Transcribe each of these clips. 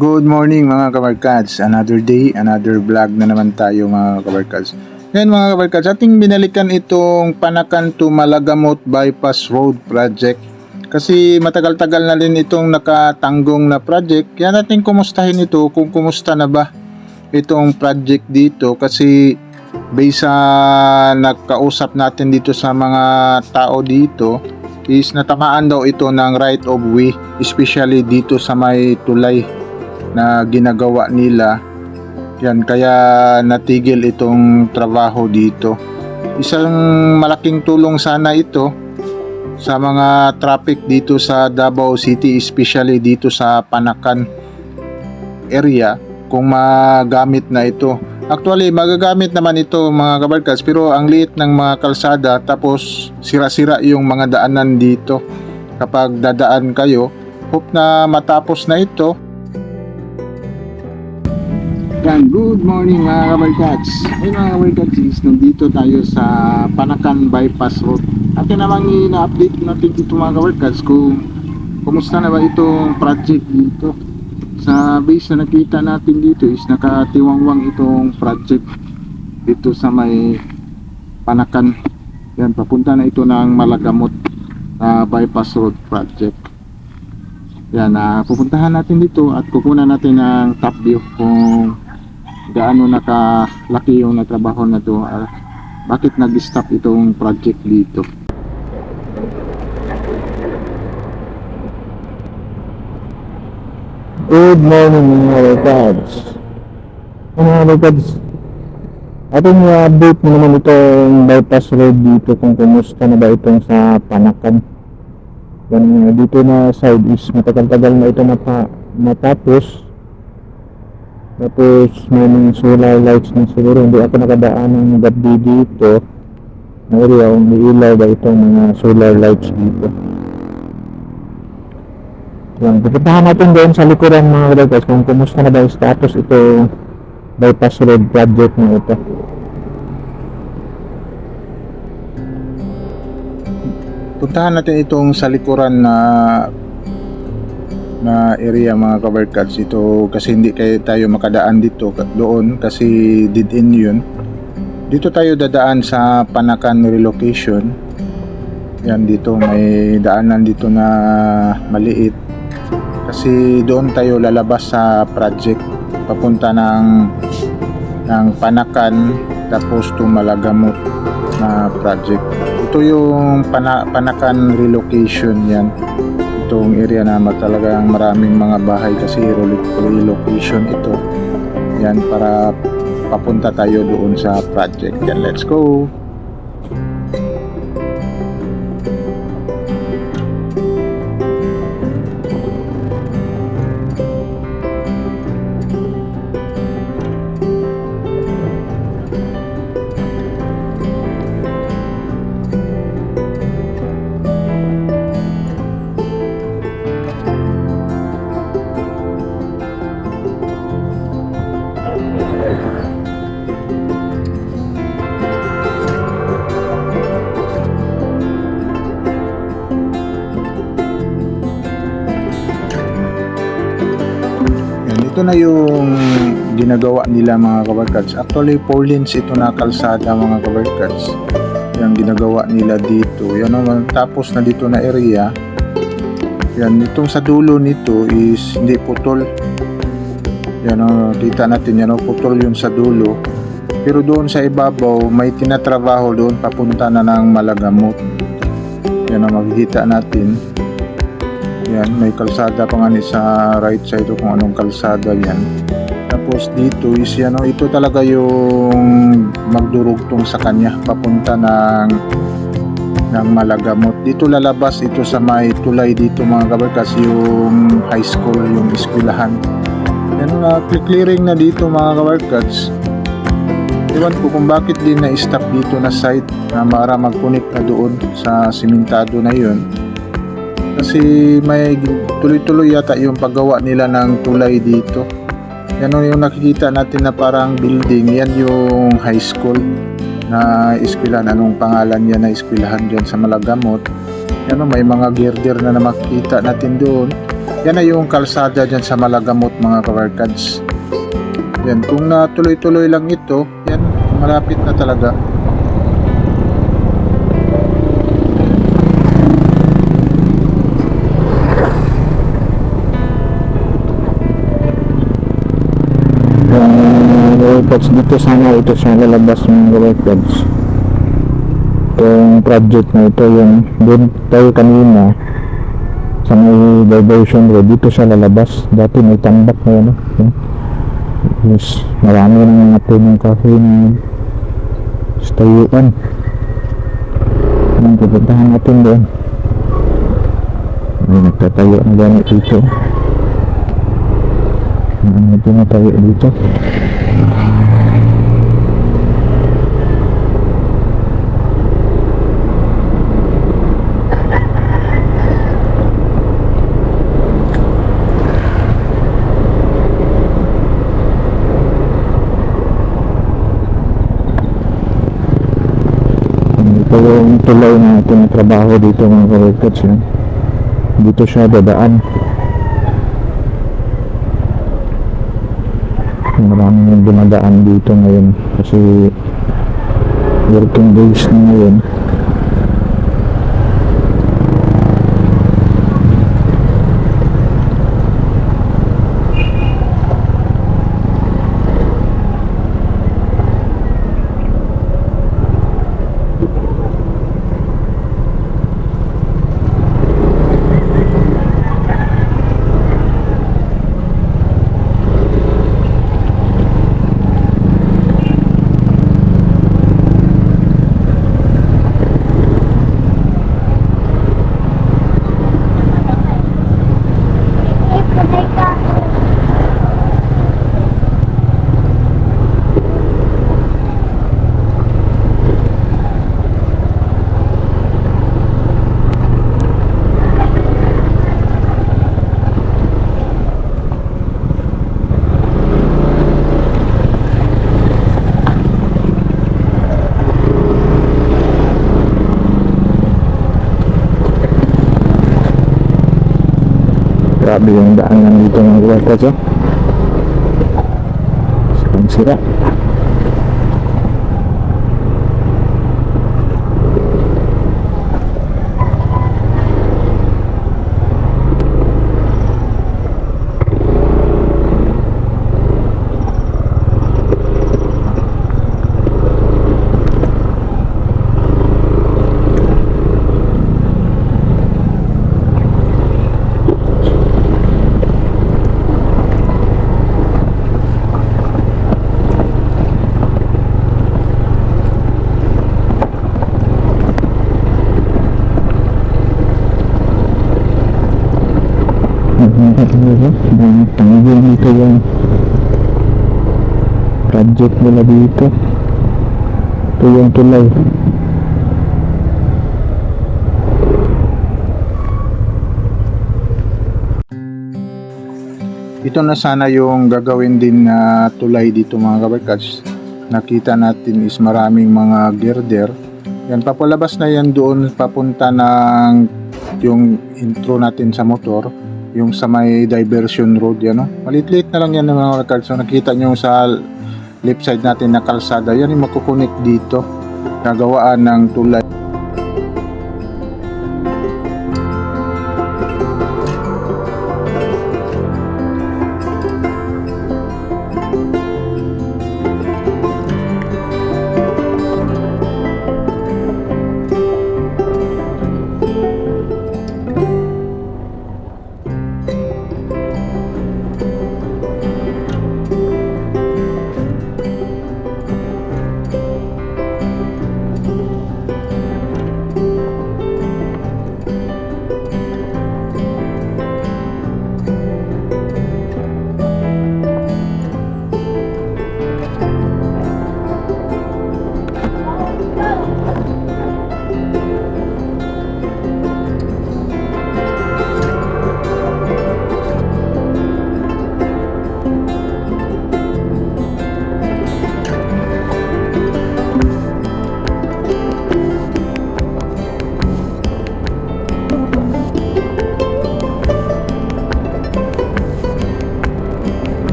Good morning mga kabarkads. Another day, another vlog na naman tayo mga kabarkads. Ngayon mga kabarkads, ating binalikan itong Panakan to Malagamot Bypass Road Project. Kasi matagal-tagal na rin itong nakatanggong na project. Kaya natin kumustahin ito kung kumusta na ba itong project dito. Kasi based sa nagkausap natin dito sa mga tao dito, is natamaan daw ito ng right of way, especially dito sa may tulay na ginagawa nila. Yan, kaya natigil itong trabaho dito. Isang malaking tulong sana ito sa mga traffic dito sa Davao City, especially dito sa Panakan area, kung magamit na ito. Actually, magagamit naman ito mga kabarkas, pero ang liit ng mga kalsada, tapos sira-sira yung mga daanan dito. Kapag dadaan kayo, hope na matapos na ito, yan, good morning mga kabarkats. Ay mga kabarkats, is nandito tayo sa Panakan Bypass Road. Atin namang ina-update natin dito mga kabarkats kung kumusta na ba itong project dito. Sa base na nakita natin dito is nakatiwangwang itong project dito sa may Panakan. Yan, papunta na ito ng Malagamot na Bypass Road Project. Yan, ah, pupuntahan natin dito at kukunan natin ng top view kung gaano nakalaki yung natrabaho na to ah, bakit nag-stop itong project dito Good morning mga regards. Mga regards, ating i-update mo naman itong bypass road dito kung kumusta na ba itong sa Panakan. Yan dito na side is matagal-tagal na ito mata matapos. Tapos may mga solar lights na siguro hindi ako nakadaan ng gabi dito. Na area kung ilaw ba itong mga solar lights dito. Yan, pupuntahan natin doon sa likuran mga guys kung kumusta na ba yung status ito bypass road project na ito. puntahan natin itong sa likuran na na area mga kabarkads ito kasi hindi kayo tayo makadaan dito doon kasi dead end yun. Dito tayo dadaan sa Panakan relocation. Yan dito may daanan dito na maliit. Kasi doon tayo lalabas sa project papunta ng ng Panakan tapos to Malagamot na project. Ito yung pana, Panakan relocation yan itong area na talagang maraming mga bahay kasi relo- relocation ito. Yan para papunta tayo doon sa project. Yan let's go ito na yung ginagawa nila mga kabarkads. Actually, 4 lanes ito na kalsada mga kabarkads. Yung ginagawa nila dito. Yan naman, tapos na dito na area. Yan, itong sa dulo nito is hindi putol. Yan o, kita natin yan o, putol yung sa dulo. Pero doon sa ibabaw, may tinatrabaho doon papunta na ng Malagamot. Yan ang makikita natin. Yan, may kalsada pa nga ni sa right side o kung anong kalsada yan. Tapos dito is yan o, ito talaga yung magdurugtong sa kanya papunta ng ng Malagamot. Dito lalabas ito sa may tulay dito mga kabarkas yung high school, yung eskwelahan. Yan na clearing na dito mga kabarkas. Iwan ko kung bakit din na-stop dito na site na para mag-connect na doon sa simentado na yun kasi may tuloy-tuloy yata yung paggawa nila ng tulay dito. Yan yung nakikita natin na parang building. Yan yung high school na eskwelahan. Anong pangalan yan na eskwelahan dyan sa Malagamot? Yan may mga girder na na makikita natin doon. Yan na yung kalsada dyan sa Malagamot mga kabarkads. Yan, kung natuloy-tuloy lang ito, yan, malapit na talaga. Records dito sana ito siya lalabas ng records. Yung project na ito yung doon tayo kanina sa may diversion road dito siya lalabas. Dati may tambak na yun. eh. Yes, marami ng mga punong kahoy na stayuan. Ang pupuntahan natin doon. May nagtatayo na gamit dito. Ano tumatayo dito? Ito yung tulay na tinatrabaho dito mga kawerkats yun. Dito siya dadaan. Maraming dumadaan dito ngayon kasi working days na ngayon. Grabe yung daanan dito ng kawerkats oh. Ang sira. Tanggol dito yung project nila dito. Ito yung tulay. Ito na sana yung gagawin din na tulay dito mga kabarkads. Nakita natin is maraming mga girder. Yan, papalabas na yan doon papunta ng yung intro natin sa motor. Yung sa may diversion road yan. No? Malit-lit na lang yan mga kabarkads. So, nakita nyo sa left side natin na kalsada. Yan yung makukunik dito. Gagawaan ng tulay.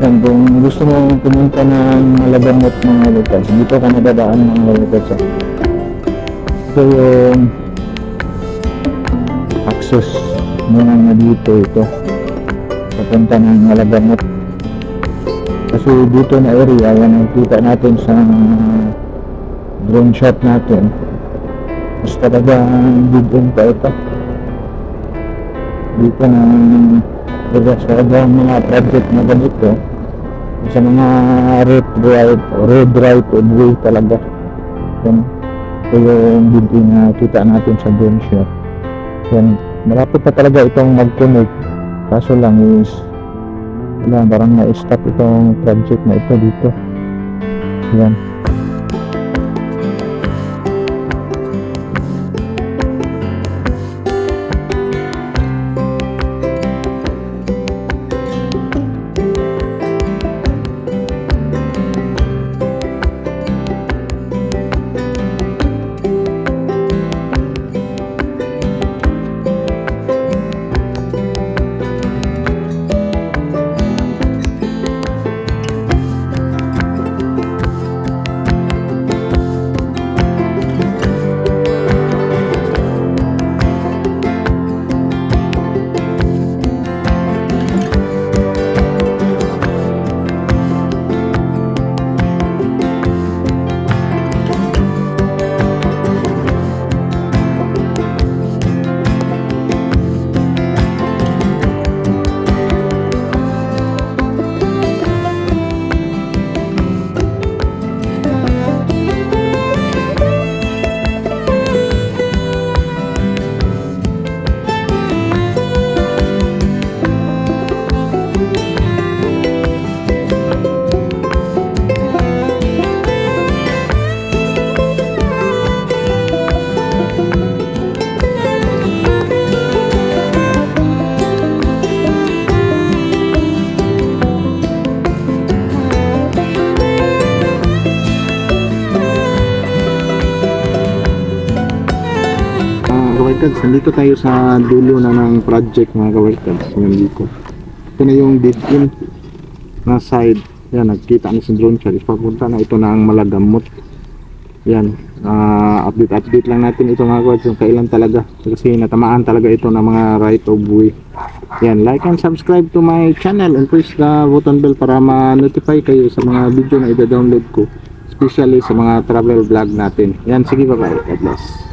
Yan, kung gusto mo pumunta ng Malagamot mga lugar, dito ka nadadaan mga lugar sa ito yung access muna na dito ito. Papunta ng Malagamot kasi dito na area yan ang kita natin sa drone shot natin. Mas talagang big end pa ito. Dito na area sa mga project na ganito sa mga road right road right and way talaga. Yan. Ito yung building na kita natin sa drone shot yan. Malapit na talaga itong mag-connect. Kaso lang is wala parang na-stop itong project na ito dito. Yan Mga kawarkads, nandito tayo sa dulo na ng project mga kawarkads. Yan dito. Ito na yung dead end na side. Yan, nagkita ni si drone shot. Papunta na ito na ang malagamot. Yan. ah update update lang natin ito mga kawarkads. Kung kailan talaga. Kasi natamaan talaga ito ng mga right of way. Yan, like and subscribe to my channel and press the button bell para ma-notify kayo sa mga video na ida-download ko. Especially sa mga travel vlog natin. Yan, sige bye-bye. God bless.